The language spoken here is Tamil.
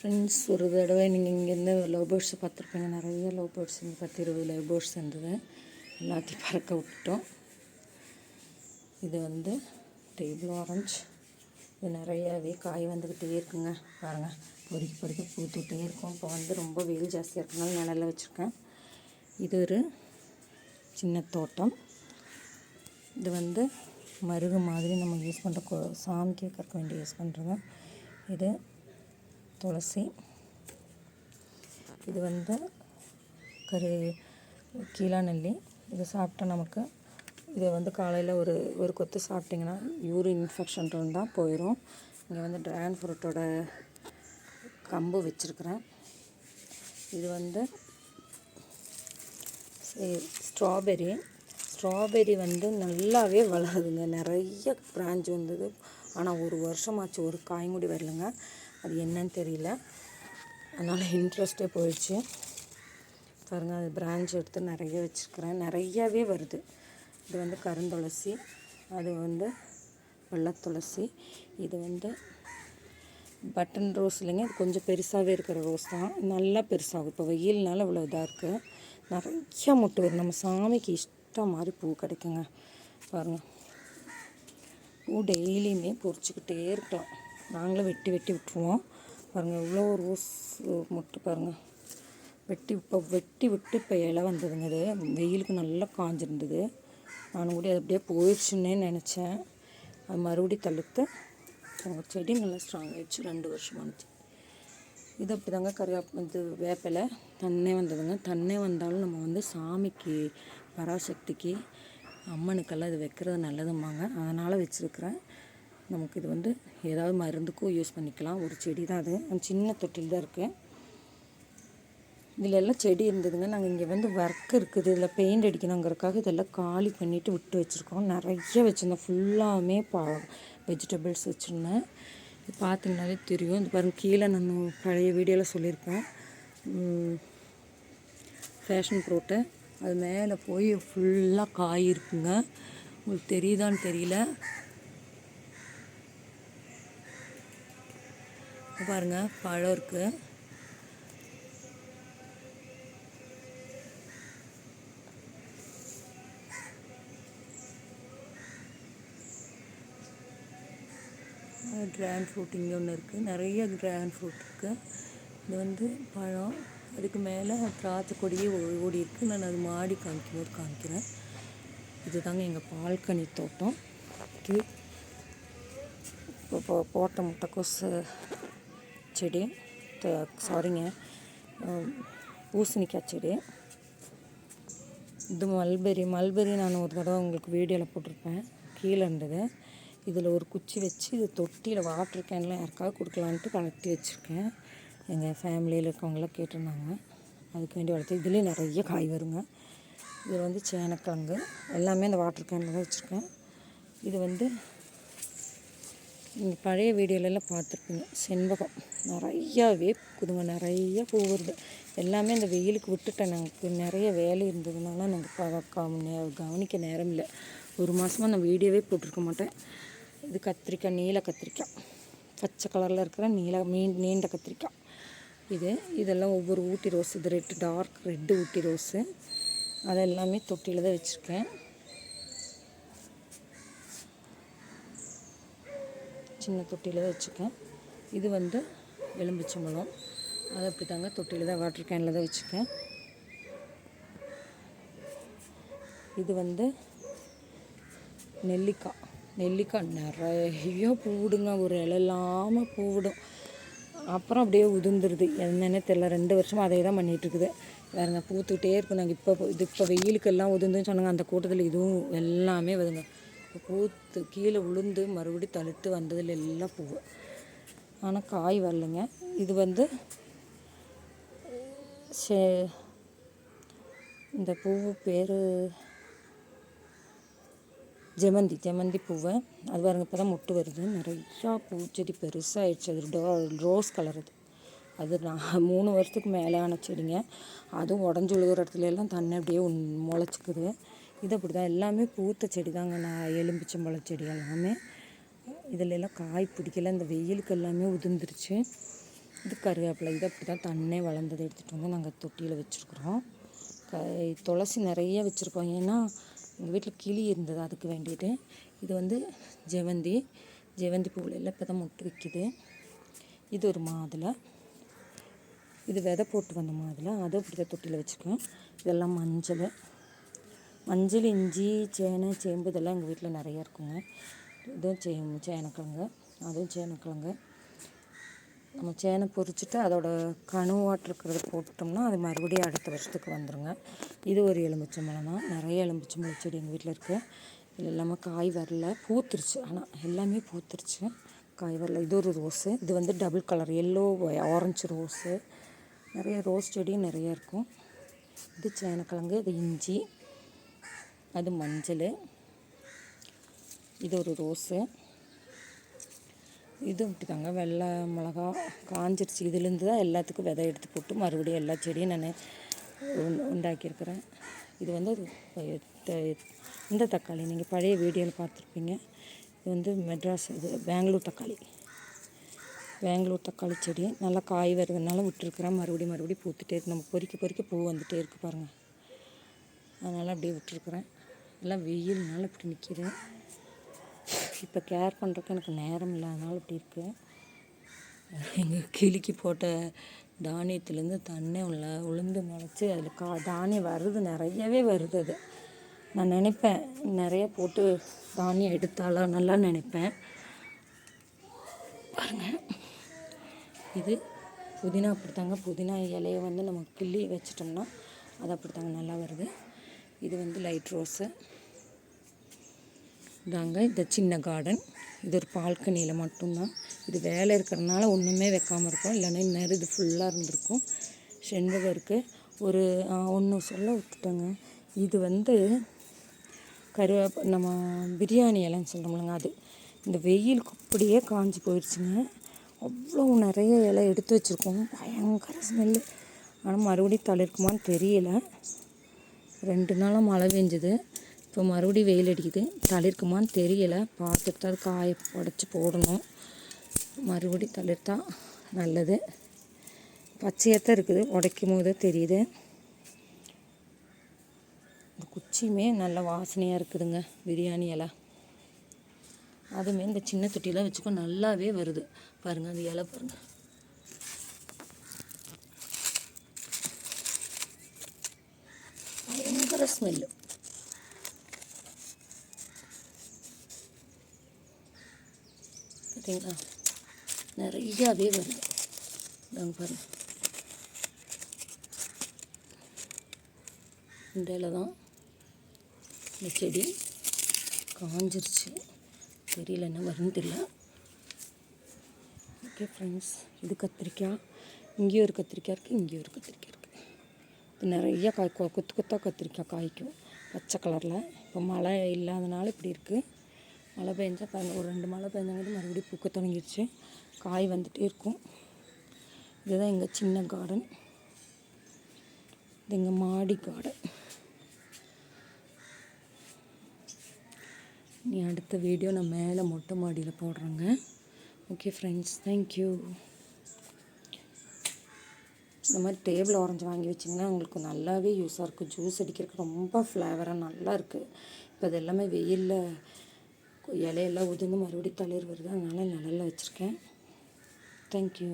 ஃப்ரெண்ட்ஸ் ஒரு தடவை நீங்கள் இங்கேருந்து லவ் பேர்ட்ஸை பார்த்துருப்பீங்க. நிறைய லவ் பேர்ட்ஸ் இங்கே பத்து இருபது லவ் பேர்ட்ஸ் இருந்தது எல்லாத்தையும் பறக்க விட்டுட்டோம். இது வந்து டேபிள் ஆரஞ்ச் இது நிறையாவே காய் வந்துக்கிட்டே இருக்குங்க. பாருங்கள் பொறுக்கி பொறுக்கி பூத்துக்கிட்டே இருக்கும். இப்போ வந்து ரொம்ப வெயில் ஜாஸ்தியாக இருக்கனால நிழலில் வச்சுருக்கேன். இது ஒரு சின்ன தோட்டம். இது வந்து மருகு மாதிரி நம்ம யூஸ் பண்ணுற சாமிக்கு கற்க வேண்டிய யூஸ் பண்ணுறோங்க இது துளசி. இது வந்து கரு கீழா நெல்லி இது சாப்பிட்டா நமக்கு இதை வந்து காலையில் ஒரு ஒரு கொத்து சாப்பிட்டிங்கன்னா யூரின் இன்ஃபெக்ஷன் இருந்தால் போயிடும் இங்கே வந்து ட்ராகன் ஃப்ரூட்டோட கம்பு வச்சுருக்குறேன். இது வந்து ஸ்ட்ராபெரி. ஸ்ட்ராபெரி வந்து நல்லாவே வளருதுங்க. நிறைய பிரான்ச் வந்தது. ஆனால் ஒரு வருஷமாச்சு ஒரு காய்ங்குடி வரலங்க. அது என்னன்னு தெரியல. அதனால் இன்ட்ரெஸ்ட்டே போயிடுச்சு. பாருங்கள் அது பிரான்ச் எடுத்து நிறைய வச்சுருக்கிறேன். நிறையாவே வருது. இது வந்து கருந்துளசி அது வந்து வெள்ளத்துளசி இது வந்து பட்டன் ரோஸ் இல்லைங்க இது கொஞ்சம் பெருசாகவே இருக்கிற ரோஸ் தான். நல்லா பெருசாகும். இப்போ வெயில்னால இவ்வளோ இதாக இருக்குது நிறைய முட்டு வரும். நம்ம சாமிக்கு இஷ்டம் மாதிரி பூ கிடைக்குங்க. பாருங்கள் பூ டெய்லியுமே பொறிச்சிக்கிட்டே இருக்கலாம். நாங்களும் வெட்டி வெட்டி விட்டுருவோம். பாருங்கள் இவ்வளோ ரோஸ் முட்டு பாருங்கள் வெட்டி இப்போ வெட்டி விட்டு இப்போ இலை வந்ததுங்க அது வெயிலுக்கு நல்லா காஞ்சிருந்தது. நானும் கூட அது அப்படியே போயிடுச்சுன்னே நினச்சேன். அது மறுபடியும் தழுத்து அவங்க செடி நல்லா ஸ்ட்ராங் ஆயிடுச்சு. ரெண்டு வருஷம் ஆனிச்சு இது அப்படி தாங்க கருவேப் இது வேப்பிலை. தன்னே வந்ததுங்க. தன்னே வந்தாலும் நம்ம வந்து சாமிக்கு பராசக்திக்கு அம்மனுக்கெல்லாம் இது வைக்கிறது நல்லதும்பாங்க அதனால் வச்சுருக்கிறேன். நமக்கு இது வந்து ஏதாவது மருந்துக்கும் யூஸ் பண்ணிக்கலாம். ஒரு செடி தான் அது. சின்ன தொட்டில் தான் இருக்குது இதில் எல்லாம் செடி இருந்ததுங்க. நாங்கள் இங்கே வந்து ஒர்க் இருக்குது. இதில் பெயிண்ட் அடிக்கணுங்கிறதுக்காக இதெல்லாம் காலி பண்ணிவிட்டு விட்டு வச்சுருக்கோம். நிறைய வச்சுருந்தோம். ஃபுல்லாமே பா வெஜிடபிள்ஸ் வச்சுருந்தேன். இது பார்த்தீங்கனாலே தெரியும். இது பாருங்கள் கீழே நான் பழைய வீடியோவில் சொல்லியிருப்பேன். ஃபேஷன் ஃப்ரூட்டு அது மேலே போய் ஃபுல்லாக காய் இருக்குங்க. உங்களுக்கு தெரியுதான்னு தெரியல. பாருங்கள் பழம் இருக்குது ட்ராகன் ஃப்ரூட் இங்கே ஒன்று இருக்குது நிறைய ட்ராகன் ஃப்ரூட் இருக்குது இது வந்து பழம். அதுக்கு மேலே திராட்சை கொடியே ஓடி இருக்குது நான் அது மாடி காமிக்கும் போது காமிக்கிறேன். இது தாங்க எங்கள் பால்கனி தோட்டம். இப்போ போட்ட முட்டைக்கோஸ் செடி சாரிங்க பூசணிக்காய் செடி இது மல்பெரி மல்பெரி நான் ஒரு தடவை உங்களுக்கு வீடியோவில் போட்டிருப்பேன். கீழே இருந்தது. இதில் ஒரு குச்சி வச்சு இது தொட்டியில் வாட்டர் கேன்லாம் யாருக்காவது கொடுக்கலான்ட்டு கலட்டி வச்சுருக்கேன். எங்கள் ஃபேமிலியில் இருக்கவங்களாம் கேட்டிருந்தாங்க. அதுக்கு வேண்டி வளர்த்து இதுலேயும் நிறைய காய் வருங்க. இது வந்து சேனக்கிழங்கு. எல்லாமே அந்த வாட்டர் கேனில் தான் வச்சுருக்கேன். இது வந்து நீங்கள் பழைய வீடியோலலாம் பார்த்துருப்பீங்க. செண்பகம். நிறையாவே புதுங்க நிறையா பூ வருது. எல்லாமே இந்த வெயிலுக்கு விட்டுட்டேன் எனக்கு நிறைய வேலை இருந்ததுனால நாங்கள் கவனிக்க நேரம் இல்லை. ஒரு மாதமாக நான் வீடியோவே போட்டிருக்க மாட்டேன். இது கத்திரிக்காய் நீல கத்திரிக்காய். பச்சை கலரில் இருக்கிற நீல மீன் நீண்ட கத்திரிக்காய். இது இதெல்லாம் ஒவ்வொரு ஊட்டி ரோஸ். இது red dark red Ooty rose. அதெல்லாமே தொட்டியில் தான் வச்சுருக்கேன். சின்ன தொட்டியில் தான் இது வந்து எலும்பிச்சம்பழம். அது அப்படி தாங்க தொட்டியில் தான் வாட்டர் கேனில் தான் வச்சுக்கேன். இது வந்து நெல்லிக்காய். நெல்லிக்காய் நிறைய பூவிடுங்க. ஒரு இலையில்லாமல் பூவிடும். அப்புறம் அப்படியே உதிர்ந்துருது. என்னென்ன தெரில ரெண்டு வருஷமாக அதே தான் பண்ணிகிட்டு இருக்குது வேறுங்க பூத்துக்கிட்டே இருக்கும். நாங்கள் இப்போ இது இப்போ வெயிலுக்கு எல்லாம் உதிர்ந்துன்னு சொன்னாங்க. அந்த கூட்டத்தில் இதுவும் எல்லாமே வருங்க. பூத்து கீழே உளுந்து மறுபடியும் தழுத்து வந்ததில் எல்லாம் பூ. ஆனால் காய் வரலைங்க. இது வந்து சே இந்த பூ பேர் ஜெமந்தி ஜெமந்தி பூவை. அது பாருங்க இப்போ தான் முட்டு வருது. நிறையா பூச்செடி பெருசாகிடுச்சு அது டோ ரோஸ் கலர் அது. அது நான் மூணு வருஷத்துக்கு மேலே ஆன செடிங்க. அதுவும் உடஞ்சி விழுகிற இடத்துல எல்லாம் தண்ணி அப்படியே முளைச்சிக்குது. இது அப்படி தான் எல்லாமே பூத்த செடி தாங்க நான் எலும்பிச்சம்பழ செடி எல்லாமே. இதில் எல்லாம் காய் பிடிக்கல. இந்த வெயிலுக்கு எல்லாமே உதிர்ந்துருச்சு. இது கருவேப்பிலை. இது அப்படி தான் தன்னே வளர்ந்ததை எடுத்துகிட்டு வந்து நாங்கள் தொட்டியில் வச்சுருக்குறோம். க துளசி நிறைய வச்சுருக்கோம். ஏன்னா எங்கள் வீட்டில் கிளி இருந்தது அதுக்கு வேண்டிட்டு. இது வந்து ஜெவந்தி. ஜெவந்தி பூவில் எல்லாம் இப்போ தான் முட்டு விற்கிது இது ஒரு மாதுளை. இது விதை போட்டு வந்த மாதுளை. அது அப்படி தான் தொட்டியில் வச்சுருக்கோம். இதெல்லாம் மஞ்சள். மஞ்சள் இஞ்சி சேனை சேம்பு இதெல்லாம் எங்கள் வீட்டில் நிறைய இருக்குங்க. இதுவும் சே சேனக்கிழங்கு அதுவும் சேனக்கிழங்கு. நம்ம சேனை பொறிச்சிட்டு அதோட கணுவாட்டிருக்கிறத போட்டோம்னா அது மறுபடியும் அடுத்த வருஷத்துக்கு வந்துடுங்க இது ஒரு எலுமிச்சம்பழம் தான் நிறைய எலுமிச்சம்பழம் செடி எங்கள் வீட்டில் இருக்குது இது எல்லாமே காய் வரல. பூத்துருச்சு. ஆனால் எல்லாமே பூத்துருச்சு. காய் வரல. இது ஒரு ரோஸு. இது வந்து double colour. Yellow orange rose. நிறைய ரோஸ் செடியும் நிறைய இருக்கும். இது சேனக்கிழங்கு இது இஞ்சி. அது மஞ்சள். இது ஒரு ரோஸு. இது அப்படிதாங்க வெள்ளை மிளகா காஞ்சிருச்சு. இதுலேருந்து தான் எல்லாத்துக்கும் விதை எடுத்து போட்டு மறுபடியும் எல்லா செடியும் நான் உண்டாக்கியிருக்கிறேன். இது வந்து இந்த தக்காளி. நீங்கள் பழைய வீடியோவில் பார்த்துருப்பீங்க. இது வந்து மெட்ராஸ் இது பெங்களூர் தக்காளி. பெங்களூர் தக்காளி செடி. நல்லா காய் வருதுனால விட்டுருக்குறேன். மறுபடியும் மறுபடியும் பூத்துட்டே இருக்கு. நம்ம பொறிக்க பொறிக்க பூ வந்துகிட்டே இருக்குது பாருங்கள் அதனால் அப்படியே விட்டுருக்குறேன். எல்லாம் வெயில்னால இப்படி நிற்கிறேன் இப்போ கேர் பண்ணுறதுக்கு எனக்கு நேரம் இல்லாதனால இப்படி இருக்குது எங்கள் கிளிக்கு போட்ட தானியத்துலேருந்து தண்ணி உள்ள உளுந்து முளைச்சி அதில் கா தானியம் வருது நிறையவே வருது அது. நான் நினைப்பேன் நிறைய போட்டு தானியம் எடுத்தாலும் நல்லா நினைப்பேன். பாருங்கள் இது புதினா அப்படித்தாங்க. புதினா இலையை வந்து நம்ம கிள்ளி வச்சிட்டோம்னா அது அப்படித்தாங்க நல்லா வருது. இது வந்து லைட் ரோஸு. இதாங்க இந்த சின்ன கார்டன் இது ஒரு பால்கனியில் மட்டும்தான். இது வேலை இருக்கிறனால ஒன்றுமே வைக்காமல் இருக்கும். இல்லைன்னா இந்நேரம் இது ஃபுல்லாக இருந்திருக்கும். செண்பகம் இருக்குது ஒரு ஒன்று சொல்ல விட்டுட்டேங்க. இது வந்து கருவேப்ப நம்ம பிரியாணி இலைன்னு சொல்கிறோம்லங்க அது. இந்த வெயிலுக்கு அப்படியே காஞ்சி போயிடுச்சுங்க அவ்வளோ நிறைய இலை எடுத்து வச்சுருக்கோம். பயங்கர ஸ்மெல்லு ஆனால் மறுபடியும் தளிர்க்குமான்னு தெரியல. ரெண்டு நாளாக மழை பெஞ்சுது. இப்போ மறுபடியும் வெயில் அடிக்குது. தளிர்க்குமான்னு தெரியலை. பார்த்துட்டு தான் அது காய உடச்சி போடணும். மறுபடியும் தளிர்த்தா நல்லது. பச்சையாக தான் இருக்குது. உடைக்கும் போது தெரியுது. இந்த குச்சியுமே நல்ல வாசனையாக இருக்குதுங்க. பிரியாணி இலை. அதுவுமே இந்த சின்ன தொட்டியில் வச்சுக்கோ நல்லாவே வருது. பாருங்கள் அந்த இலை பாருங்கள் பயங்கர ஸ்மெல்லு பார்த்தீங்களா நிறையாவே வருது இதாங்க பாருங்க இந்த இலை தான் இந்த செடி காஞ்சிருச்சு தெரியல என்ன வரும்னு தெரியல ஓகே ஃப்ரெண்ட்ஸ் இது கத்திரிக்காய் இங்கேயும் ஒரு கத்திரிக்காய் இருக்குது இங்கேயும் ஒரு கத்திரிக்காய் இருக்குது நிறைய காய் கொ- கொத்து கொத்தாக கத்திரிக்காய் காய்க்கும். பச்சை கலரில் இப்போ மழை இல்லாதனால இப்படி இருக்குது மழை பெஞ்சா பதினோரு ஒரு ரெண்டு மழை பெஞ்சாங்கிறது மறுபடியும் பூக்க தொடங்கிடுச்சு. காய் வந்துகிட்டே இருக்கும். இதுதான் எங்கள் சின்ன கார்டன் இது எங்கள் மாடி கார்டன் நீ அடுத்த வீடியோ நான் மேலே மொட்டை மாடியில் போடுறேங்க. ஓகே ஃப்ரெண்ட்ஸ் தேங்க்யூ இந்த மாதிரி டேபிள் ஆரஞ்சு வாங்கி வச்சிங்கன்னா உங்களுக்கு நல்லாவே யூஸாக இருக்கும். ஜூஸ் அடிக்கிறதுக்கு ரொம்ப ஃப்ளேவராக நல்லா இருக்குது இப்போ அது எல்லாமே வெயிலில் இலையெல்லாம் உதிர்ந்து மறுபடியும் தளிர் வருது. அதனால் நிழல்ல வச்சுருக்கேன். தேங்க்யூ